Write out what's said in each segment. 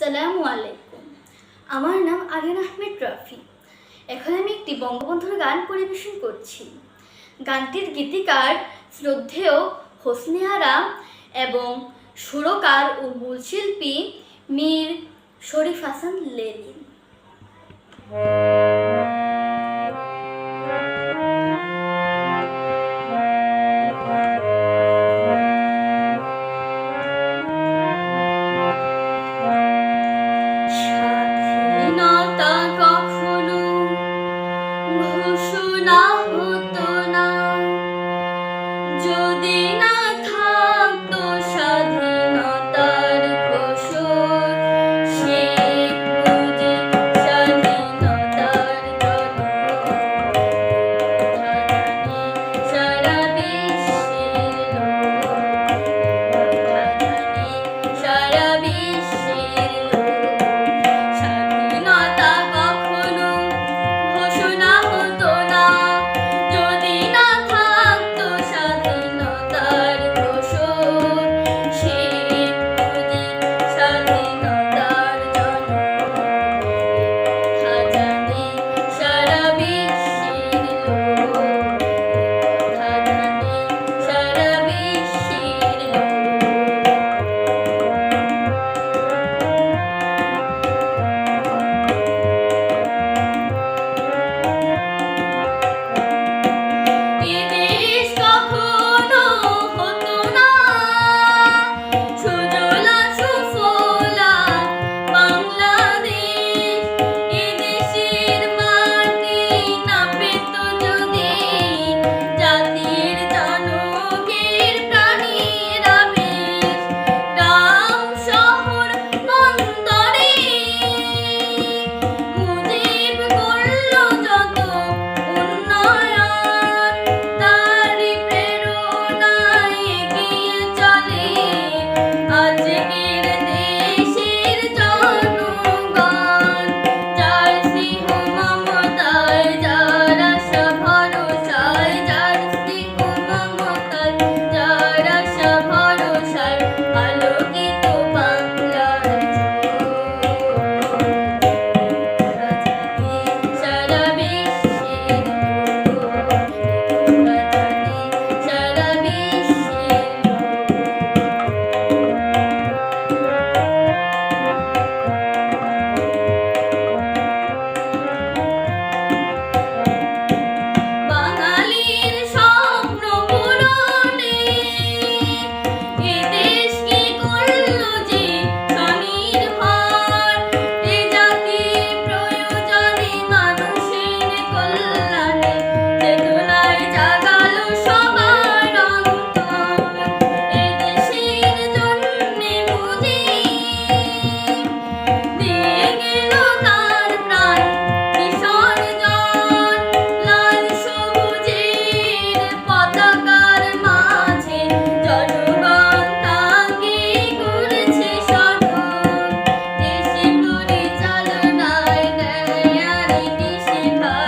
আসসালামু আলাইকুম। আমার নাম আরিয়ান আহমেদ রাফি। এখন আমি একটি বঙ্গবন্ধুর গান পরিবেশন করছি। গানটির গীতিকার শ্রদ্ধেয় হোসনে আরাম এবং সুরকার ও মূল শিল্পী মীর শরীফ হাসান লেলিন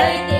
birthday.